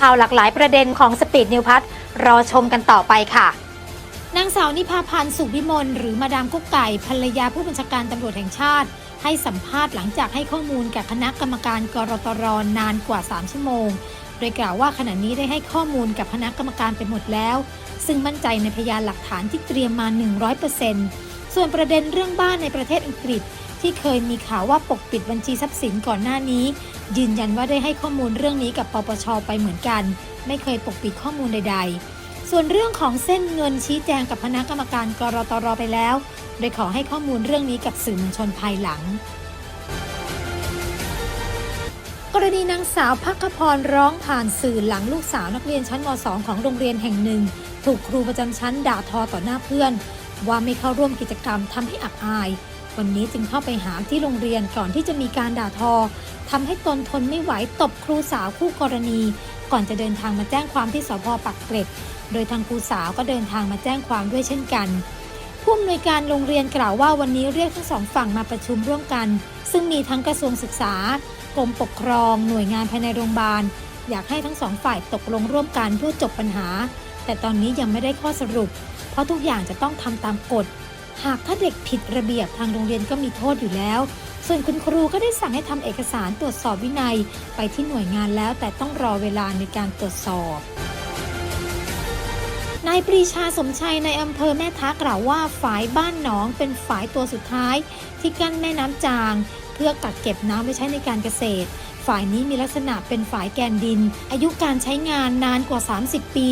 ข่าวหลากหลายประเด็นของสปีดนิวพัทรอชมกันต่อไปค่ะ นางสาวนิพาพันธ์สุขวิมลหรือมาดามกุ๊กไก่ภรรยาผู้บัญชาการตำรวจแห่งชาติ ให้สัมภาษณ์หลังจากให้ข้อมูลกับคณะกรรมการกรตรนานกว่า 3 ชั่วโมง โดยกล่าวว่าขณะนี้ได้ให้ข้อมูลกับคณะกรรมการไปหมดแล้ว ซึ่งมั่นใจในพยานหลักฐานที่เตรียมมา 100%ส่วนประเด็นเรื่องบ้านในประเทศอังกฤษ ที่เคยมีข่าวว่าปกปิดบัญชีทรัพย์สินก่อนหน้านี้ ยืนยันว่าได้ให้ข้อมูลเรื่องนี้กับปปชไปเหมือนกัน ไม่เคยปกปิดข้อมูลใด ๆ ส่วนเรื่องของเส้นเงินชี้แจงกับคณะกรรมการกรตรไปแล้ว โดยขอให้ข้อมูลเรื่องนี้กับสื่อมวลชนภายหลังกรณีนางสาวพักพรร้องผ่านสื่อหลังลูกสาวนักเรียนชั้นม .2 ของโรงเรียนแห่งหนึ่ง ถูกครูประจำชั้นด่าทอต่อหน้าเพื่อน ว่าไม่เข้าร่วมกิจกรรมทำให้อับอาย วันนี้จึงเข้าไปหาที่โรงเรียนก่อนที่จะมีการด่าทอทำให้ตนทนไม่ไหวตบครูสาวคู่กรณี ก่อนจะเดินทางมาแจ้งความที่สพปักเกร็ด โดยทางครูสาวก็เดินทางมาแจ้งความด้วยเช่นกันผู้อำนวยการโรงเรียนกล่าวว่าวันนี้เรียกทั้งสองฝั่งมาประชุมร่วมกัน ซึ่งมีทั้งกระทรวงศึกษากรมปกครอง หน่วยงานภายในโรงพยาบาล อยากให้ทั้งสองฝ่ายตกลงร่วมกันเพื่อจบปัญหา แต่ตอนนี้ยังไม่ได้ข้อสรุป เพราะทุกอย่างจะต้องทำตามกฎ หากถ้าเด็กผิดระเบียบทางโรงเรียนก็มีโทษอยู่แล้ว ส่วนคุณครูก็ได้สั่งให้ทำเอกสารตรวจสอบวินัยไปที่หน่วยงานแล้วแต่ต้องรอเวลาในการตรวจสอบนายปรีชาสมชัยในอำเภอแม่ท้ากล่าวว่าฝายบ้านหนองเป็นฝายตัวสุดท้าย ที่กั้นแม่น้ำจาง เพื่อกักเก็บน้ำไว้ใช้ในการเกษตร ฝ่ายนี้มีลักษณะเป็นฝายแกนดิน อายุการใช้งานนานกว่า 30 ปี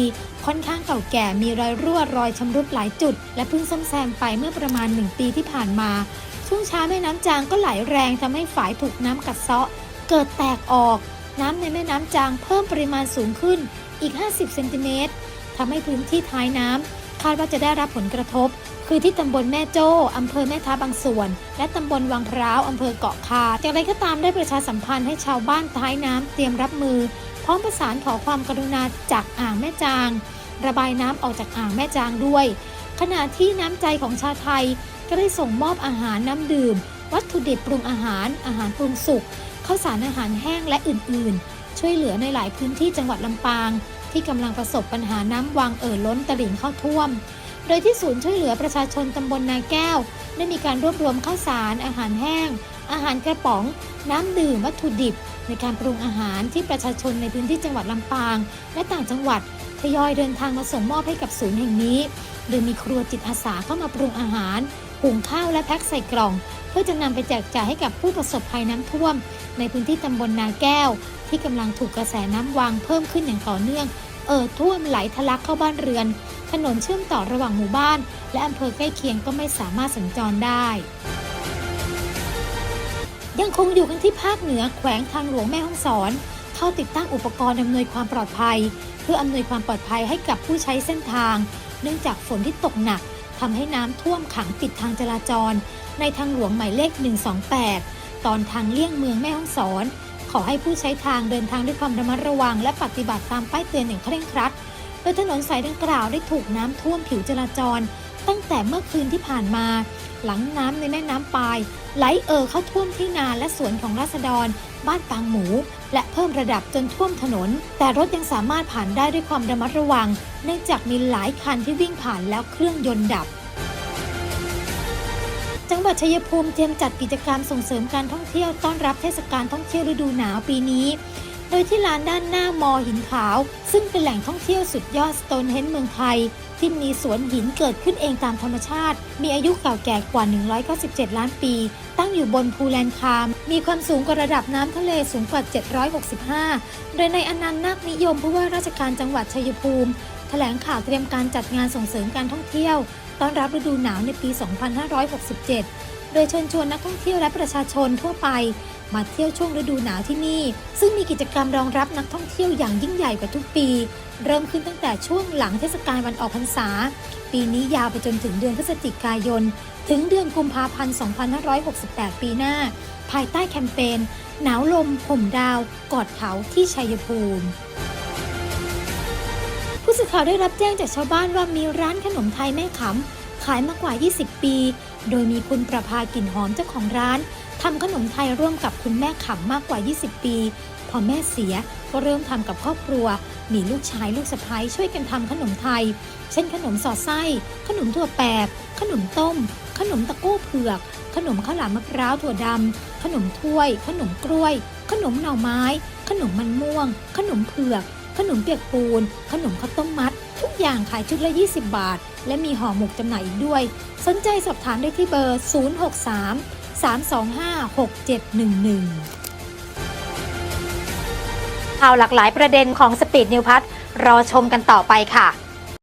ค่อนข้างเก่าแก่มีรอยรั่วรอยชำรุดหลายจุด และเพิ่งซ่อมแซมไปเมื่อประมาณ 1 ปีที่ผ่านมา ช่วงเช้าแม่น้ำจางก็ไหลแรงทำให้ฝายถูกน้ำกัดเซาะ เกิดแตกออก น้ำในแม่น้ำจางเพิ่มปริมาณสูงขึ้นอีก 50 เซนติเมตรทำให้พื้นที่ท้ายน้ำ คาดว่าจะได้รับผลกระทบ คือที่ตำบลแม่โจ้อำเภอแม่ท้าบางส่วน และตำบลวังพร้าวอำเภอเกาะคาอย่างไรก็ตามได้ประชาสัมพันธ์ให้ชาวบ้านท้ายน้ำเตรียมรับมือ พร้อมประสานขอความกรุณาจากอ่างแม่จาง ระบายน้ำออกจากอ่างแม่จางด้วย ขณะที่น้ำใจของชาวไทยก็ได้ส่งมอบอาหารน้ำดื่ม วัตถุดิบปรุงอาหาร อาหารปรุงสุกข้าวสารอาหารแห้งและอื่นๆ ช่วยเหลือในหลายพื้นที่จังหวัดลำปาง ที่กำลังประสบปัญหาน้ำวางเอ่อล้นตลิ่งเข้าท่วม โดยที่ศูนย์ช่วยเหลือประชาชนตำบลนาแก้ว ได้มีการรวบรวมข้าวสาร อาหารแห้ง อาหารกระป๋อง น้ำดื่มวัตถุดิบ ในการปรุงอาหารที่ประชาชนในพื้นที่จังหวัดลำปาง และต่างจังหวัดทยอยเดินทางมาส่งมอบให้กับศูนย์แห่งนี้ โดยมีครัวจิตอาสาเข้ามาปรุงอาหารหุงข้าวและแพ็คใส่กล่อง เพื่อจะนำไปแจกจ่ายให้กับผู้ประสบภัยน้ำท่วม ในพื้นที่ตำบลนาแก้ว ที่กำลังถูกกระแสน้ำวางเพิ่มขึ้นอย่างต่อเนื่อง เอ่อท่วมไหลทะลักเข้าบ้านเรือน ถนนเชื่อมต่อระหว่างหมู่บ้าน และอำเภอใกล้เคียงก็ไม่สามารถสัญจรได้ยังคงอยู่กันที่ภาคเหนือแขวงทางหลวงแม่ฮ่องสอน เข้าติดตั้งอุปกรณ์อำนวยความปลอดภัย เพื่ออำนวยความปลอดภัยให้กับผู้ใช้เส้นทาง เนื่องจากฝนที่ตกหนักทำให้น้ำท่วมขังปิดทางจราจร ในทางหลวงหมายเลข 128 ตอนทางเลี่ยงเมืองแม่ฮ่องสอน ขอให้ผู้ใช้ทางเดินทางด้วยความระมัดระวัง และปฏิบัติตามป้ายเตือนอย่างเคร่งครัด โดยถนนสายดังกล่าวได้ถูกน้ำท่วมผิวจราจร ตั้งแต่เมื่อคืนที่ผ่านมา หลังน้ำในแม่น้ำปาย ไหลเอ่อเข้าท่วมที่นาและสวนของราษฎร บ้านปางหมู และเพิ่มระดับจนท่วมถนน แต่รถยังสามารถผ่านได้ด้วยความระมัดระวัง เนื่องจากมีหลายคันที่วิ่งผ่านแล้วเครื่องยนต์ดับ จังหวัดชัยภูมิเตรียมจัดกิจกรรมส่งเสริมการท่องเที่ยวต้อนรับเทศกาลท่องเที่ยวฤดูหนาวปีนี้ โดยที่ลานด้านหน้ามอหินขาว ซึ่งเป็นแหล่งท่องเที่ยวสุดยอดสโตนเฮนเมืองไทย ที่มีสวนหินเกิดขึ้นเองตามธรรมชาติ มีอายุเก่าแก่กว่า 197 ล้านปี ตั้งอยู่บนภูแลนคาม มีความสูงกว่าระดับน้ำทะเลสูงกว่า 765 โดยในอนันต์นาคนิยมผู้ว่าราชการจังหวัดชัยภูมิแถลงข่าวเตรียมการจัดงานส่งเสริมการท่องเที่ยว ต้อนรับฤดูหนาวในปี 2567 โดยเชิญชวนนักท่องเที่ยวและประชาชนทั่วไป มาเที่ยวช่วงฤดูหนาวที่นี่ ซึ่งมีกิจกรรมรองรับนักท่องเที่ยวอย่างยิ่งใหญ่กว่าทุกปี เริ่มขึ้นตั้งแต่ช่วงหลังเทศกาลวันออกพรรษา ปีนี้ยาวไปจนถึงเดือนพฤศจิกายน ถึงเดือนกุมภาพันธ์ 2568 ปีหน้า ภายใต้แคมเปญหนาวลมห่มดาว กอดเขาที่ชัยภูมิ สื่อข่าวได้รับแจ้งจากชาวบ้านว่ามีร้านขนมไทยแม่ขำขายมากว่า 20 ปี โดยมีคุณประภากลิ่นหอมเจ้าของร้านทำขนมไทยร่วมกับคุณแม่ขำมากกว่า 20 ปี พอแม่เสียก็เริ่มทำกับครอบครัว มีลูกชายลูกสะใภ้ช่วยกันทำขนมไทย เช่นขนมสอดไส้ ขนมถั่วแปบ ขนมต้ม ขนมตะกู้เผือก ขนมข้าวหลามมะพร้าวถั่วดำขนมถ้วย ขนมกล้วย ขนมหน่อไม้ ขนมมันม่วง ขนมเผือก ขนมเปียกปูน ขนมข้าวต้มมัด ทุกอย่างขายชุดละ 20 บาท และมีห่อหมกจำหน่ายอีกด้วย สนใจสอบถามได้ที่เบอร์ 063 325 6711ข่าวหลากหลายประเด็นของสปีดนิวพัทรอชมกันต่อไปค่ะ